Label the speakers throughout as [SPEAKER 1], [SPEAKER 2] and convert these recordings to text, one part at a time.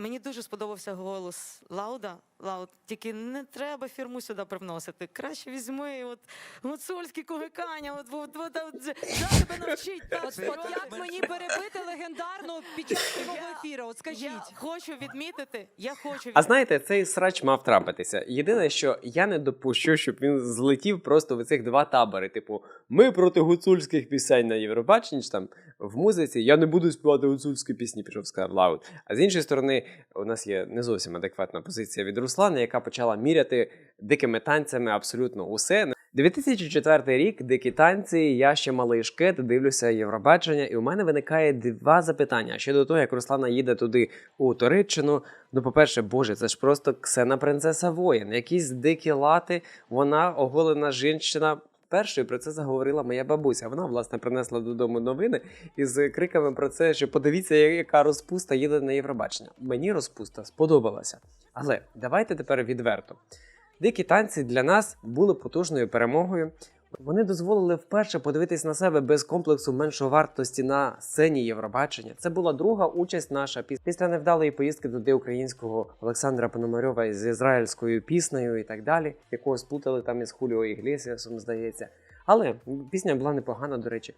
[SPEAKER 1] мені дуже сподобався голос Лауда. Лауд, тільки не треба фірму сюди привносити. Краще візьми от гуцульські кугикання, от, от, от, от, от тебе навчить. так
[SPEAKER 2] От, от як мені перебити легендарну під час прямого ефіру? От скажіть.
[SPEAKER 1] Я хочу відмітити, я хочу
[SPEAKER 3] А знаєте, цей срач мав трапитися. Єдине, що я не допущу, щоб він злетів просто в цих два табори. Типу, ми проти гуцульських пісень на Євробаченні, там в музиці. Я не буду співати гуцульські пісні, пішов сказав Лаут. А з іншої сторони, у нас є не зовсім адекватна позиція від Руслана, яка почала міряти дикими танцями абсолютно усе. 2004 рік, дикі танці, я ще малий шкет, дивлюся Євробачення, і у мене виникає два запитання щодо того, як Руслана їде туди у Туреччину. Ну, по-перше, боже, це ж просто ксена принцеса воїн, якісь дикі лати, вона оголена жінщина. Першою про це заговорила моя бабуся. Вона, власне, принесла додому новини із криками про це, що подивіться, яка розпуста їде на Євробачення. Мені розпуста сподобалася. Але давайте тепер відверто. Дикі танці для нас були потужною перемогою. Вони дозволили вперше подивитись на себе без комплексу меншовартості на сцені Євробачення. Це була друга участь наша піс- після невдалої поїздки туди українського Олександра Пономарьова з ізраїльською піснею і так далі, якого сплутали там із Хуліо Іглесіасом, здається. Але пісня була непогана, до речі.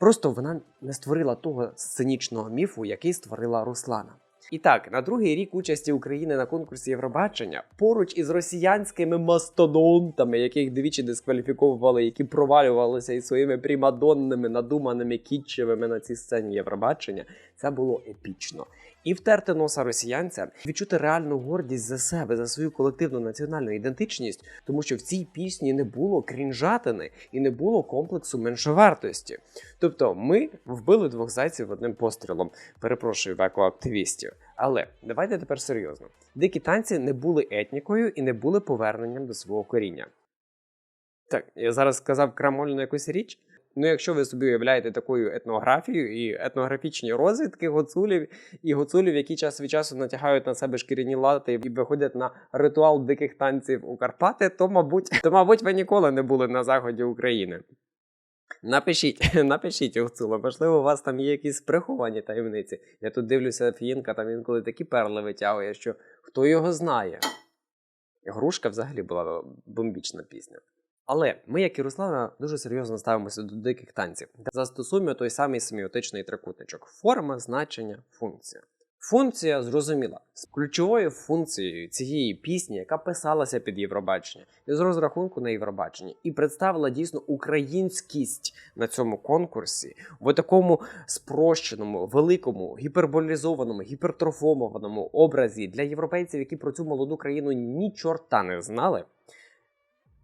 [SPEAKER 3] Просто вона не створила того сценічного міфу, який створила Руслана. І так, на другий рік участі України на конкурсі Євробачення поруч із росіянськими мастодонтами, яких двічі дискваліфіковували, які провалювалися із своїми примадонними, надуманими кітчевими на цій сцені Євробачення, це було епічно. І втерти носа росіянця, відчути реальну гордість за себе, за свою колективну національну ідентичність, тому що в цій пісні не було крінжатини і не було комплексу меншовартості. Тобто ми вбили двох зайців одним пострілом. Перепрошую в екоактивістів. Але давайте тепер серйозно. Дикі танці не були етнікою і не були поверненням до свого коріння. Так, я зараз сказав крамольну якусь річ. Ну, якщо ви собі уявляєте такою етнографію і етнографічні розвідки гуцулів і гуцулів, які час від часу натягають на себе шкіряні лати і виходять на ритуал диких танців у Карпати, то мабуть, то мабуть, ви ніколи не були на заході України. Напишіть, напишіть гуцула, можливо, у вас там є якісь приховані таємниці. Я тут дивлюся, Фієнка там інколи такі перли витягує, що хто його знає. Грушка взагалі була бомбічна пісня. Але ми, як і Руслана, дуже серйозно ставимося до диких танців. Застосуємо той самий семіотичний трикутничок: форма, значення, функція. Функція зрозуміла. З ключовою функцією цієї пісні, яка писалася під Євробачення, з розрахунку на Євробачення, і представила дійсно українськість на цьому конкурсі в такому спрощеному, великому, гіперболізованому, гіпертрофованому образі для європейців, які про цю молоду країну ні чорта не знали.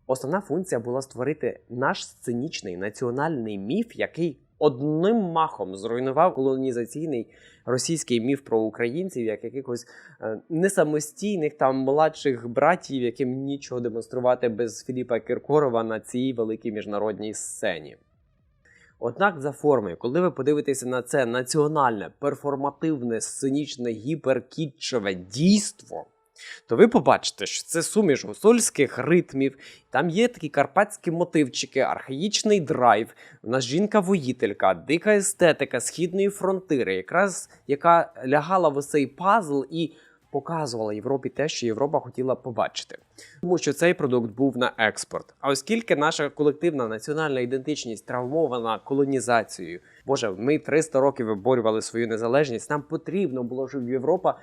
[SPEAKER 3] Основна функція була створити наш сценічний національний міф, який одним махом зруйнував колонізаційний російський міф про українців, як якихось е, несамостійних там младших братів, яким нічого демонструвати без Філіпа Кіркорова на цій великій міжнародній сцені. Однак за формою, коли ви подивитеся на це національне, перформативне, сценічне, гіперкітчеве дійство, то ви побачите, що це суміш гусольських ритмів, там є такі карпатські мотивчики, архаїчний драйв, у нас жінка-воїтелька, дика естетика східної фронтири, якраз яка лягала в цей пазл і показувала Європі те, що Європа хотіла побачити. Тому що цей продукт був на експорт. А оскільки наша колективна національна ідентичність травмована колонізацією, боже, ми 300 років виборювали свою незалежність, нам потрібно було, щоб Європа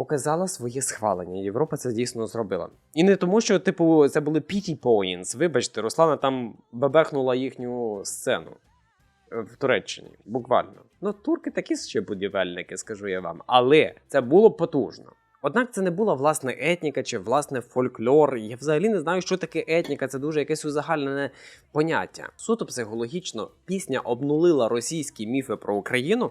[SPEAKER 3] показала своє схвалення. Європа це дійсно зробила. І не тому, що, типу, це були pity points. Вибачте, Руслана там бебехнула їхню сцену е, в Туреччині, буквально. Ну, турки такі ще будівельники, скажу я вам. Але це було потужно. Однак це не була власне етніка чи власне фольклор. Я взагалі не знаю, що таке етніка. Це дуже якесь узагальнене поняття. Суто психологічно пісня обнулила російські міфи про Україну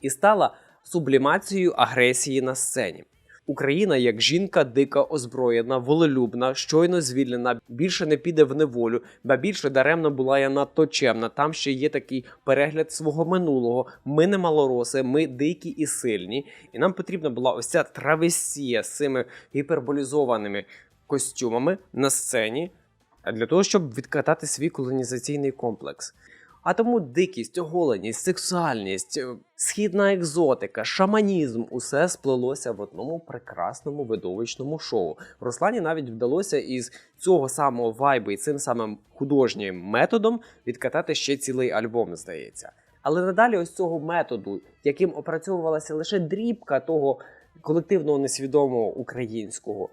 [SPEAKER 3] і стала сублімацією агресії на сцені. Україна як жінка дика, озброєна, волелюбна, щойно звільнена, більше не піде в неволю, ба більше даремно була я надто чемна. Там ще є такий перегляд свого минулого. Ми не малороси, ми дикі і сильні. І нам потрібна була ось ця травесія з цими гіперболізованими костюмами на сцені для того, щоб відкатати свій колонізаційний комплекс. А тому дикість, оголеність, сексуальність, е, східна екзотика, шаманізм усе сплелося в одному прекрасному видовищному шоу. Руслані навіть вдалося із цього самого вайбу і цим самим художнім методом відкатати ще цілий альбом, здається. Але надалі ось цього методу, яким опрацьовувалася лише дрібка того колективного несвідомого українського,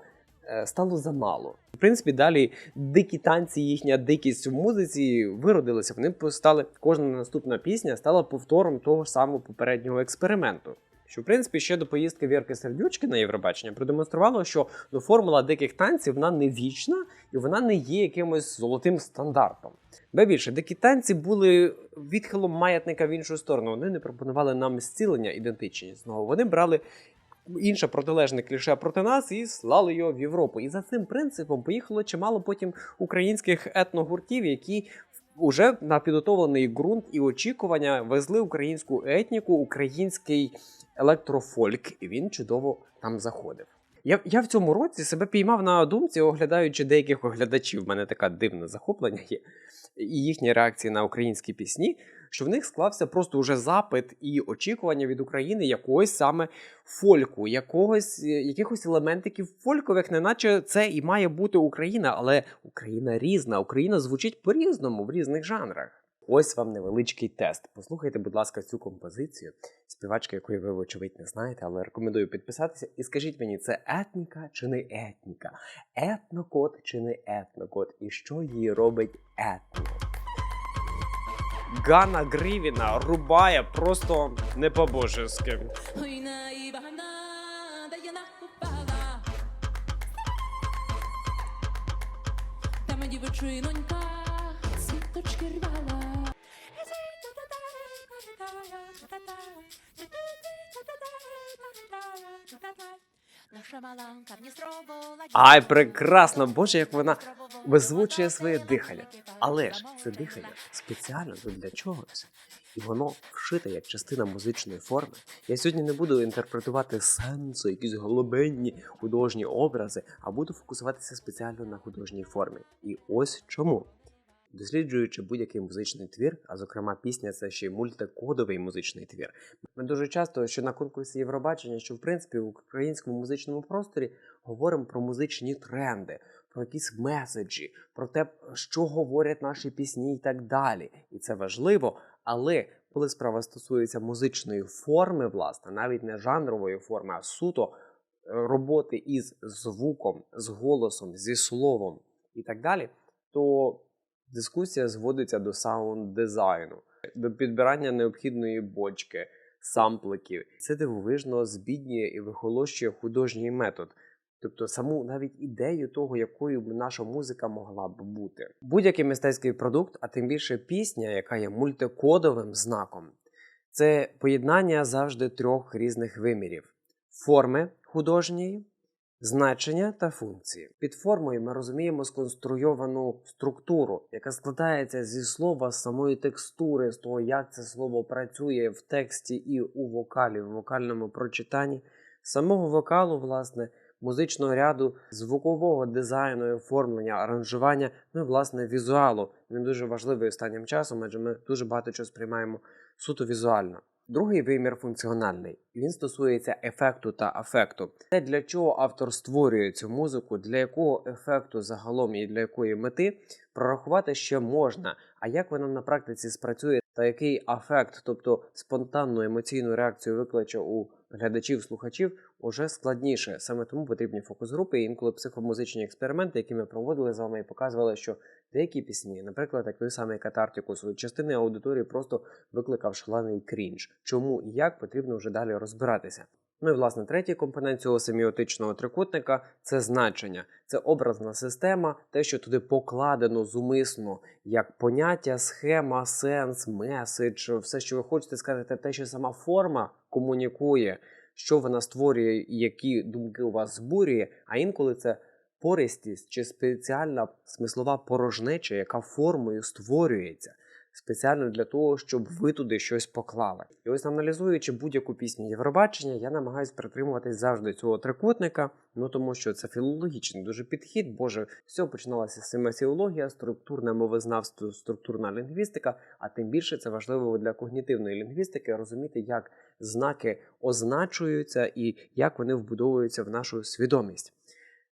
[SPEAKER 3] стало замало. В принципі, далі дикі танці, їхня дикість в музиці виродилися. Вони стали кожна наступна пісня стала повтором того ж самого попереднього експерименту. Що, в принципі, ще до поїздки Вірки Сердючки на Євробачення продемонструвало, що ну, формула диких танців вона не вічна і вона не є якимось золотим стандартом. Ба більше, дикі танці були відхилом маятника в іншу сторону. Вони не пропонували нам зцілення ідентичність. Знову вони брали інше протилежне кліше проти нас і слали його в Європу. І за цим принципом поїхало чимало потім українських етногуртів, які уже на підготовлений ґрунт і очікування везли українську етніку, український електрофольк, і він чудово там заходив. Я, я в цьому році себе піймав на думці, оглядаючи деяких оглядачів. В мене таке дивне захоплення є, і їхні реакції на українські пісні, що в них склався просто уже запит і очікування від України якогось саме фольку, якогось, е, якихось елементиків фолькових, неначе це і має бути Україна, але Україна різна, Україна звучить по-різному в різних жанрах. Ось вам невеличкий тест. Послухайте, будь ласка, цю композицію, співачки, якої ви, вочевидь, не знаєте, але рекомендую підписатися. І скажіть мені, це етніка чи не етніка? Етнокод чи не етнокод? І що її робить етно? Гана Грівіна рубає просто не по-божески.
[SPEAKER 4] Ой, наїбана, да я накупала. Та мені дівчинонька світочки рвала. Наша маланка мені спробувала.
[SPEAKER 3] Ай, прекрасно! Боже, як вона визвучує своє дихання. Але ж це дихання спеціально для чогось. І воно вшите як частина музичної форми. Я сьогодні не буду інтерпретувати сенсу, якісь глибинні художні образи, а буду фокусуватися спеціально на художній формі. І ось чому. Досліджуючи будь-який музичний твір, а зокрема пісня це ще й мультикодовий музичний твір. Ми дуже часто, що на конкурсі Євробачення, що в принципі в українському музичному просторі говоримо про музичні тренди, про якісь меседжі, про те, що говорять наші пісні і так далі. І це важливо. Але коли справа стосується музичної форми, власне, навіть не жанрової форми, а суто е, роботи із звуком, з голосом, зі словом і так далі, то дискусія зводиться до саунд-дизайну, до підбирання необхідної бочки, сампликів. Це дивовижно збіднює і вихолощує художній метод. Тобто саму навіть ідею того, якою б наша музика могла б бути. Будь-який мистецький продукт, а тим більше пісня, яка є мультикодовим знаком, це поєднання завжди трьох різних вимірів: форми художньої, значення та функції. Під формою ми розуміємо сконструйовану структуру, яка складається зі слова, самої текстури, з того, як це слово працює в тексті і у вокалі, в вокальному прочитанні, самого вокалу, власне, музичного ряду, звукового дизайну, оформлення, аранжування, ну і власне візуалу. Він дуже важливий останнім часом, адже ми дуже багато чого сприймаємо суто візуально. Другий вимір функціональний. Він стосується ефекту та афекту. Те, для чого автор створює цю музику, для якого ефекту загалом і для якої мети прорахувати ще можна. А як вона на практиці спрацює, та який афект, тобто спонтанну емоційну реакцію викличе у глядачів, слухачів, уже складніше. Саме тому потрібні фокус-групи і інколи психомузичні експерименти, які ми проводили з вами і показували, що деякі пісні, наприклад, як той самий Катартикус, у частини аудиторії просто викликав шалений крінж. Чому і як потрібно вже далі розбиратися. Ну і власне третій компонент цього семіотичного трикутника це значення, це образна система, те, що туди покладено зумисно, як поняття, схема, сенс, меседж, все, що ви хочете сказати, те, що сама форма комунікує, що вона створює, і які думки у вас збурює, а інколи це пористість чи спеціальна смислова порожнеча, яка формою створюється. Спеціально для того, щоб ви туди щось поклали. І ось аналізуючи будь-яку пісню Євробачення, я намагаюся притримуватись завжди цього трикутника, ну тому що це філологічний дуже підхід. Боже, все починалося семасіологія, структурне мовознавство, структурна лінгвістика. А тим більше це важливо для когнітивної лінгвістики розуміти, як знаки означуються і як вони вбудовуються в нашу свідомість.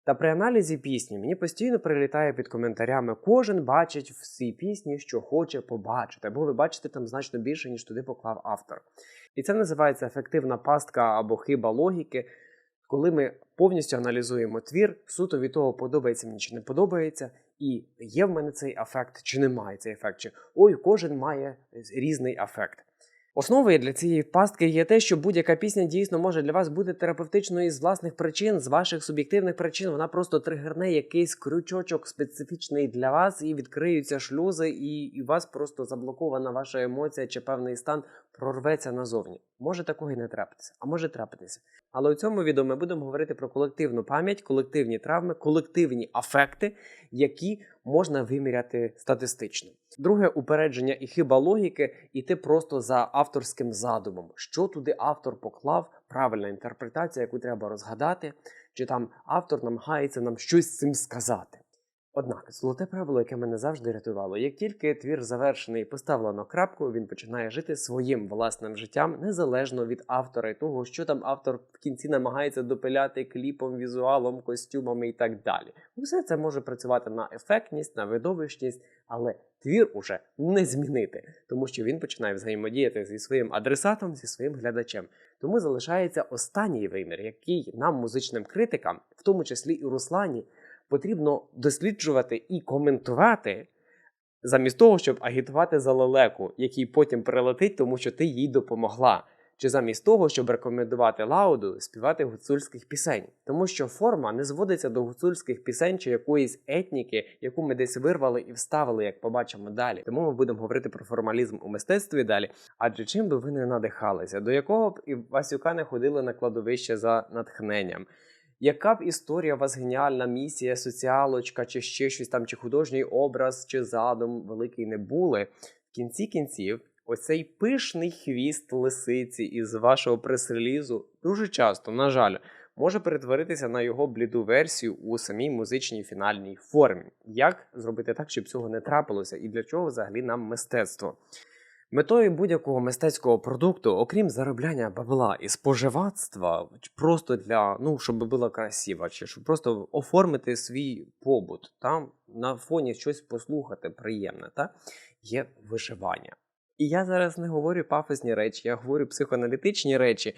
[SPEAKER 3] Та при аналізі пісні мені постійно прилітає під коментарями: кожен бачить в цій пісні, що хоче побачити, або ви бачите там значно більше, ніж туди поклав автор. І це називається ефективна пастка або хиба логіки, коли ми повністю аналізуємо твір, суто від того, подобається мені чи не подобається, і є в мене цей ефект, чи немає цей ефект, чи ой, кожен має різний ефект. Основою для цієї пастки є те, що будь-яка пісня дійсно може для вас бути терапевтичною з власних причин, з ваших суб'єктивних причин. Вона просто тригерне якийсь крючочок специфічний для вас, і відкриються шлюзи, і, і у вас просто заблокована ваша емоція чи певний стан прорветься назовні. Може такого і не трапитися, а може трапитися. Але у цьому відео ми будемо говорити про колективну пам'ять, колективні травми, колективні афекти, які можна виміряти статистично. Друге упередження і хиба логіки іти просто за авторським задумом, що туди автор поклав, правильна інтерпретація, яку треба розгадати, чи там автор намагається нам щось з цим сказати. Однак, золоте правило, яке мене завжди рятувало, як тільки твір завершений поставлено крапку, він починає жити своїм власним життям незалежно від автора і того, що там автор в кінці намагається допиляти кліпом, візуалом, костюмами і так далі. Усе це може працювати на ефектність, на видовищність, але твір уже не змінити, тому що він починає взаємодіяти зі своїм адресатом, зі своїм глядачем. Тому залишається останній вимір, який нам, музичним критикам, в тому числі і Руслані, потрібно досліджувати і коментувати, замість того, щоб агітувати за лелеку, який потім прилетить, тому що ти їй допомогла. Чи замість того, щоб рекомендувати лауду співати гуцульських пісень, тому що форма не зводиться до гуцульських пісень чи якоїсь етніки, яку ми десь вирвали і вставили, як побачимо далі. Тому ми будемо говорити про формалізм у мистецтві далі. Адже чим би ви не надихалися, до якого б і Васюка не ходили на кладовище за натхненням. Яка б історія у вас геніальна місія, соціалочка, чи ще щось там, чи художній образ, чи задум великий не були, в кінці кінців, оцей пишний хвіст лисиці із вашого прес-релізу дуже часто, на жаль, може перетворитися на його бліду версію у самій музичній фінальній формі. Як зробити так, щоб цього не трапилося, і для чого взагалі нам мистецтво? Метою будь-якого мистецького продукту, окрім заробляння бабла і споживацтва, просто для ну, щоб було красиво, чи щоб просто оформити свій побут, там на фоні щось послухати приємне, та є вишивання. І я зараз не говорю пафосні речі, я говорю психоаналітичні речі.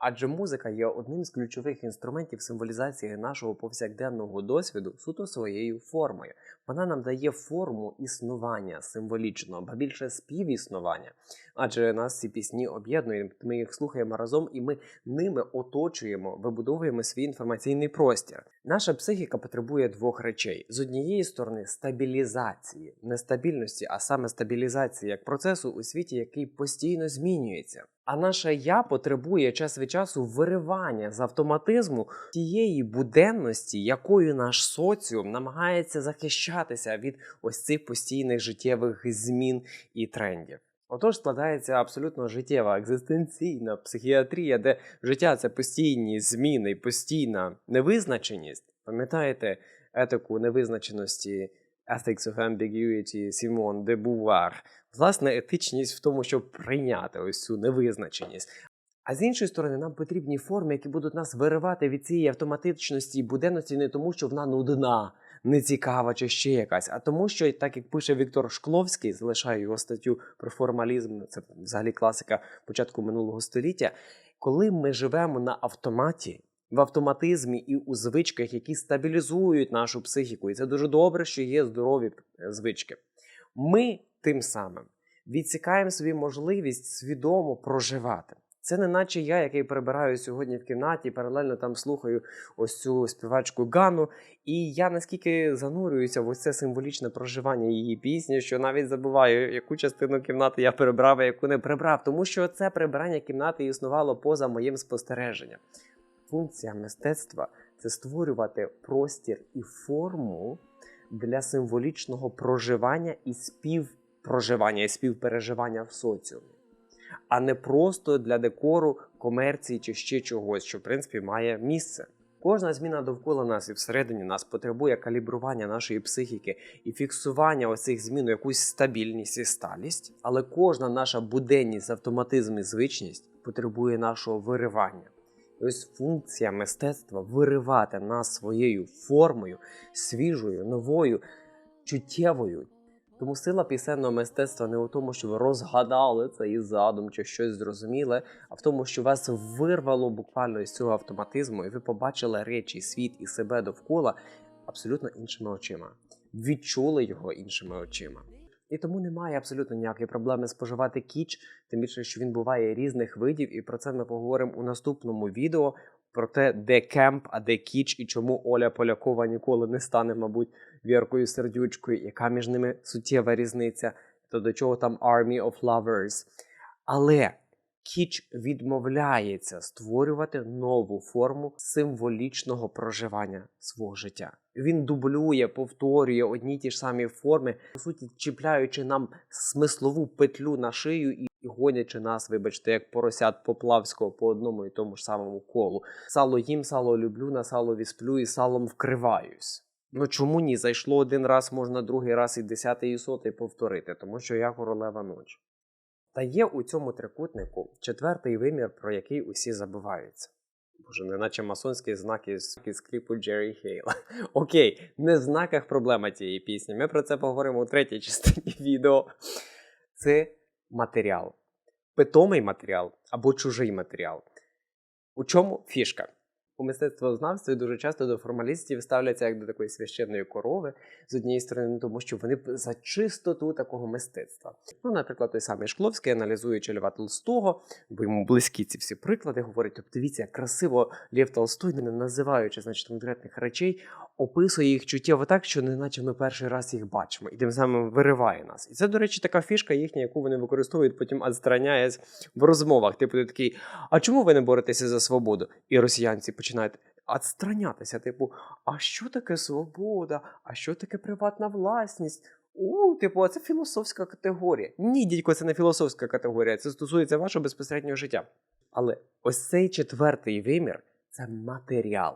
[SPEAKER 3] Адже музика є одним з ключових інструментів символізації нашого повсякденного досвіду суто своєю формою. Вона нам дає форму існування символічного, ба більше співіснування. Адже нас ці пісні об'єднують, ми їх слухаємо разом, і ми ними оточуємо, вибудовуємо свій інформаційний простір. Наша психіка потребує двох речей: з однієї сторони, стабілізації, не стабільності, а саме стабілізації як процесу у світі, який постійно змінюється. А наше я потребує час від часу виривання з автоматизму тієї буденності, якою наш соціум намагається захищатися від ось цих постійних життєвих змін і трендів. Отож складається абсолютно життєва екзистенційна психіатрія, де життя це постійні зміни, постійна невизначеність. Пам'ятаєте етику невизначеності Ethics of Ambiguity Сімон де Бувар? Власне, етичність в тому, щоб прийняти ось цю невизначеність. А з іншої сторони, нам потрібні форми, які будуть нас виривати від цієї автоматичності буденності не тому, що вона нудна, нецікава чи ще якась, а тому, що, так як пише Віктор Шкловський, залишаю його статтю про формалізм, це взагалі класика початку минулого століття. Коли ми живемо на автоматі, в автоматизмі і у звичках, які стабілізують нашу психіку, і це дуже добре, що є здорові е, звички. Ми тим самим відсікаємо собі можливість свідомо проживати. Це не наче я, який перебираю сьогодні в кімнаті, паралельно там слухаю ось цю співачку Гану, і я наскільки занурююся в ось це символічне проживання її пісні, що навіть забуваю, яку частину кімнати я перебрав, а яку не прибрав, тому що це прибирання кімнати існувало поза моїм спостереженням. Функція мистецтва це створювати простір і форму для символічного проживання і проживання і співпереживання в соціумі, а не просто для декору, комерції чи ще чогось, що в принципі має місце. Кожна зміна довкола нас і всередині нас потребує калібрування нашої психіки і фіксування оцих змін у якусь стабільність і сталість, але кожна наша буденність, автоматизм і звичність потребує нашого виривання. І ось функція мистецтва виривати нас своєю формою, свіжою, новою, чуттєвою. Тому сила пісенного мистецтва не у тому, що ви розгадали цей задум чи щось зрозуміле, а в тому, що вас вирвало буквально із цього автоматизму, і ви побачили речі, світ і себе довкола абсолютно іншими очима, відчули його іншими очима. І тому немає абсолютно ніякої проблеми споживати кіч, тим більше, що він буває різних видів, і про це ми поговоримо у наступному відео. Про те, де кемп, а де кіч, і чому Оля Полякова ніколи не стане, мабуть, Віркою Сердючкою, яка між ними суттєва різниця, то до чого там Army of Lovers. Але кіч відмовляється створювати нову форму символічного проживання свого життя. Він дублює, повторює одні ті ж самі форми, по суті, чіпляючи нам смислову петлю на шию і гонячи нас, вибачте, як поросят Поплавського по одному і тому ж самому колу. Сало їм, сало люблю, на сало вісплю і салом вкриваюсь. Ну чому ні? Зайшло один раз, можна другий раз і десятий і сотий повторити, тому що я королева ночі. Та є у цьому трикутнику четвертий вимір, про який усі забуваються. Боже, неначе масонські знаки з, з кліпу Джері Хейла. Окей, не в знаках проблема цієї пісні. Ми про це поговоримо у третій частині відео. Це матеріал. Питомий матеріал або чужий матеріал. У чому фішка? У мистецтвознавстві дуже часто до формалістів ставляться як до такої священної корови з однієї сторони, тому що вони за чистоту такого мистецтва. Ну, наприклад, той самий Шкловський, аналізуючи Льва Толстого, бо йому близькі ці всі приклади, говорить: тобто, дивіться, як красиво Лев Толстой, не називаючи значить, конкретних речей, описує їх чуттєво так, що неначе ми перший раз їх бачимо, і тим самим вириває нас. І це, до речі, така фішка їхня, яку вони використовують, потім відстраняясь в розмовах. Типу, ти такий, а чому ви не боретеся за свободу? І росіянці починають відстранятися. Типу, а що таке свобода? А що таке приватна власність? У, типу, а це філософська категорія. Ні, дідько, це не філософська категорія, це стосується вашого безпосереднього життя. Але ось цей четвертий вимір це матеріал.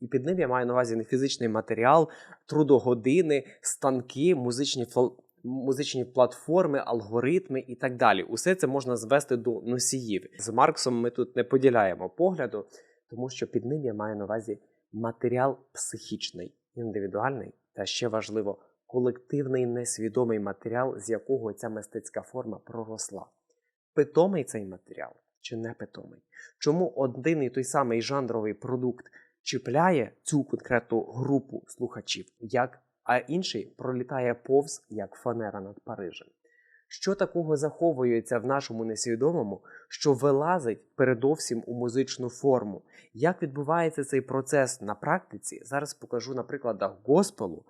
[SPEAKER 3] І під ним я маю на увазі не фізичний матеріал, трудогодини, станки, музичні музичні платформи, алгоритми і так далі. Усе це можна звести до носіїв. З Марксом ми тут не поділяємо погляду, тому що під ним я маю на увазі матеріал психічний, індивідуальний та ще важливо колективний несвідомий матеріал, з якого ця мистецька форма проросла. Питомий цей матеріал чи не питомий? Чому один і той самий жанровий продукт чіпляє цю конкретну групу слухачів, як, а інший пролітає повз як фанера над Парижем? Що такого заховується в нашому несвідомому, що вилазить передовсім у музичну форму? Як відбувається цей процес на практиці? Зараз покажу на прикладах госпелу,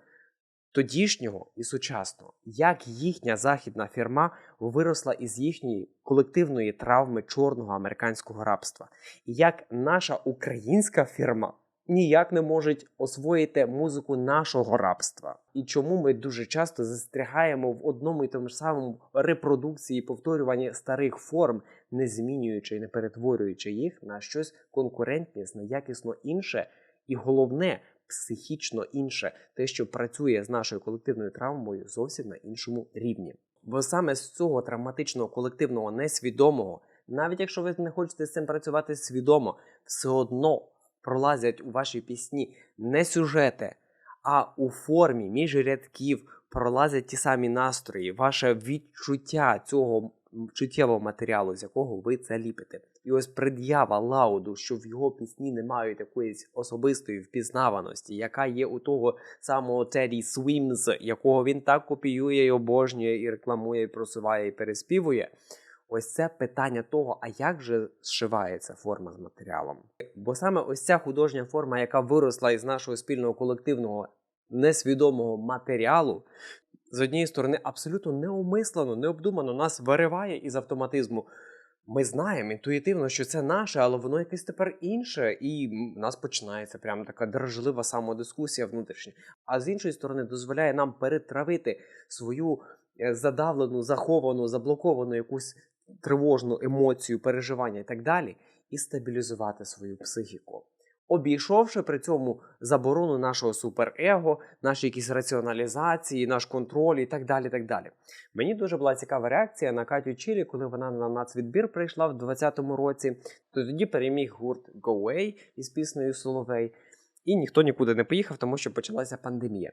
[SPEAKER 3] тодішнього і сучасного, як їхня західна фірма виросла із їхньої колективної травми чорного американського рабства, і як наша українська фірма ніяк не може освоїти музику нашого рабства. І чому ми дуже часто застрягаємо в одному і тому ж самому репродукції повторюванні старих форм, не змінюючи і не перетворюючи їх на щось конкурентність, на якісно інше, і головне психічно інше, те, що працює з нашою колективною травмою зовсім на іншому рівні. Бо саме з цього травматичного колективного несвідомого, навіть якщо ви не хочете з цим працювати свідомо, все одно пролазять у ваші пісні не сюжети, а у формі між рядків пролазять ті самі настрої, ваше відчуття цього чуттєвого матеріалу, з якого ви це ліпите. І ось пред'ява лауду, що в його пісні не мають якоїсь особистої впізнаваності, яка є у того самого Теді Свімз, якого він так копіює і обожнює, і рекламує, і просуває, і переспівує. Ось це питання того, а як же зшивається форма з матеріалом? Бо саме ось ця художня форма, яка виросла із нашого спільного колективного несвідомого матеріалу, з однієї сторони, абсолютно неумислено, необдумано нас вириває із автоматизму. ми знаємо інтуїтивно, що це наше, але воно якесь тепер інше, і в нас починається прямо така дражлива самодискусія внутрішня. А з іншої сторони, дозволяє нам перетравити свою задавлену, заховану, заблоковану якусь тривожну емоцію, переживання і так далі, і стабілізувати свою психіку. Обійшовши при цьому заборону нашого суперего, наші якісь раціоналізації, наш контроль і так далі. так далі. Мені дуже була цікава реакція на Катю Чілі, коли вона на нацвідбір прийшла в 2020 році. То тоді переміг гурт Go Away із піснею Соловей, і ніхто нікуди не поїхав, тому що почалася пандемія.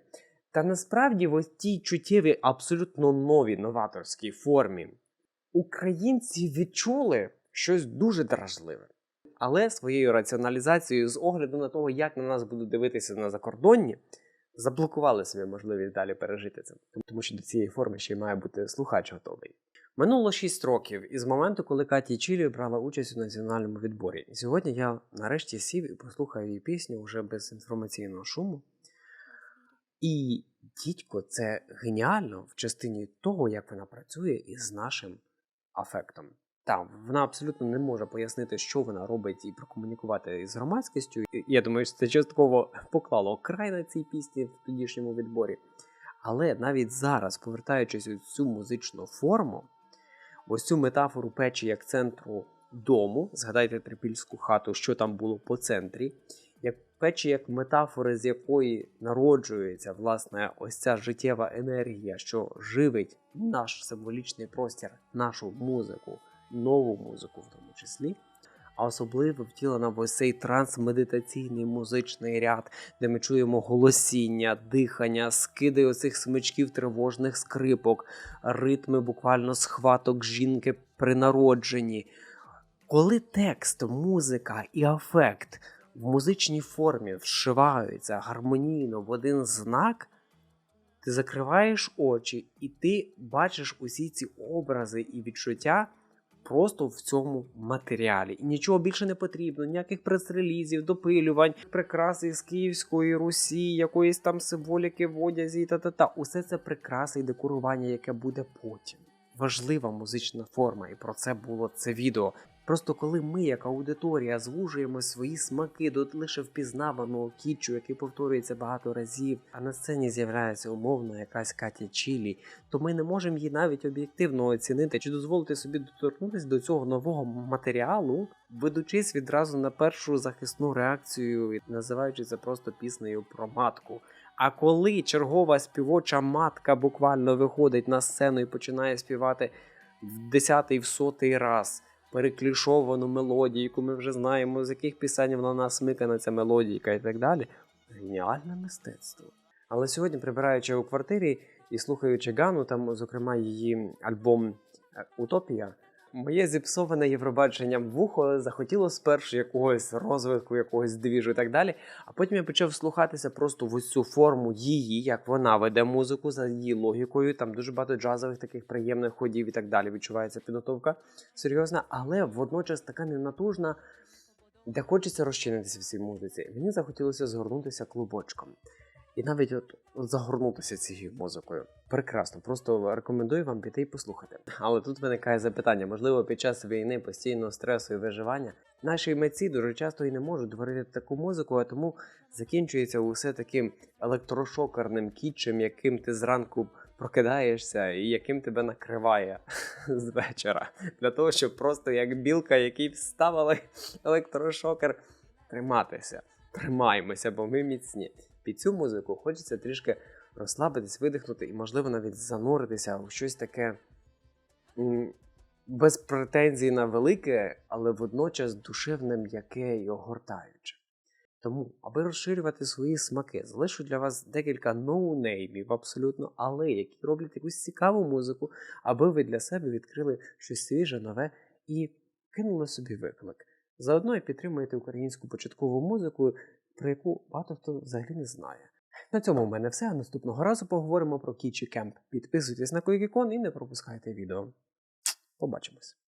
[SPEAKER 3] Та насправді, в ось тій чуттєвій, абсолютно новій новаторській формі українці відчули щось дуже дражливе. Але своєю раціоналізацією з огляду на того, як на нас будуть дивитися на закордонні, заблокували собі можливість далі пережити це. Тому що до цієї форми ще й має бути слухач готовий. Минуло 6 років із моменту, коли Катя Чілі брала участь у національному відборі. І сьогодні я нарешті сів і послухаю її пісню вже без інформаційного шуму. І дідько, це геніально в частині того, як вона працює із нашим афектом. Там вона абсолютно не може пояснити, що вона робить і прокомунікувати із громадськістю. Я думаю, що це частково поклало край на цій пісні в тодішньому відборі. Але навіть зараз, повертаючись у цю музичну форму, ось цю метафору печі як центру дому, згадайте трипільську хату, що там було по центрі, як печі як метафори, з якої народжується власне ось ця життєва енергія, що живить наш символічний простір, нашу музику, нову музику в тому числі. А особливо втілена в ось цей трансмедитаційний музичний ряд, де ми чуємо голосіння, дихання, скиди оцих смичків тривожних скрипок, ритми буквально схваток жінки при народженні. Коли текст, музика і афект в музичній формі вшиваються гармонійно в один знак, ти закриваєш очі, і ти бачиш усі ці образи і відчуття просто в цьому матеріалі. І нічого більше не потрібно, ніяких прес-релізів, допилювань, прикраси з Київської Русі, якоїсь там символіки в одязі та-та-та. Усе це прикраси і декорування, яке буде потім. Важлива музична форма, і про це було це відео. Просто коли ми, як аудиторія, звужуємо свої смаки до лише впізнаваного кітчу, який повторюється багато разів, а на сцені з'являється умовно якась Катя Чілі, то ми не можемо її навіть об'єктивно оцінити чи дозволити собі доторкнутися до цього нового матеріалу, ведучись відразу на першу захисну реакцію, називаючи це просто піснею про матку. А коли чергова співоча матка буквально виходить на сцену і починає співати в десятий, в сотий раз переклішовану мелодію, ми вже знаємо, з яких пісень вона насмикана ця мелодійка і так далі. Геніальне мистецтво. Але сьогодні, прибираючи у квартирі і слухаючи Гану, там, зокрема, її альбом Утопія, моє зіпсоване Євробаченням вухо захотіло спершу якогось розвитку, якогось двіжу і так далі. А потім я почав слухатися просто в ось цю форму її, як вона веде музику за її логікою. Там дуже багато джазових таких приємних ходів і так далі. Відчувається підготовка серйозна, але водночас така ненатужна, де хочеться розчинитися в цій музиці. Мені захотілося згорнутися клубочком. І навіть от, загорнутися цією музикою. Прекрасно, просто рекомендую вам піти і послухати. Але тут виникає запитання: можливо, під час війни постійного стресу і виживання наші митці дуже часто і не можуть творити таку музику, а тому закінчується усе таким електрошокерним кітчем, яким ти зранку прокидаєшся і яким тебе накриває з вечора. Для того, щоб просто як білка, який вставили електрошокер, триматися. Тримаємося, бо ми міцні. Під цю музику хочеться трішки розслабитись, видихнути і, можливо, навіть зануритися у щось таке без претензій на велике, але водночас душевне, м'яке і огортаюче. Тому, аби розширювати свої смаки, залишу для вас декілька ноунеймів абсолютно, але які роблять якусь цікаву музику, аби ви для себе відкрили щось свіже, нове і кинули собі виклик. Заодно і підтримуєте українську початкову музику, про яку багато хто взагалі не знає. На цьому в мене все. Наступного разу поговоримо про Кічі Кемп. Підписуйтесь на Койкікон і не пропускайте відео. Побачимось!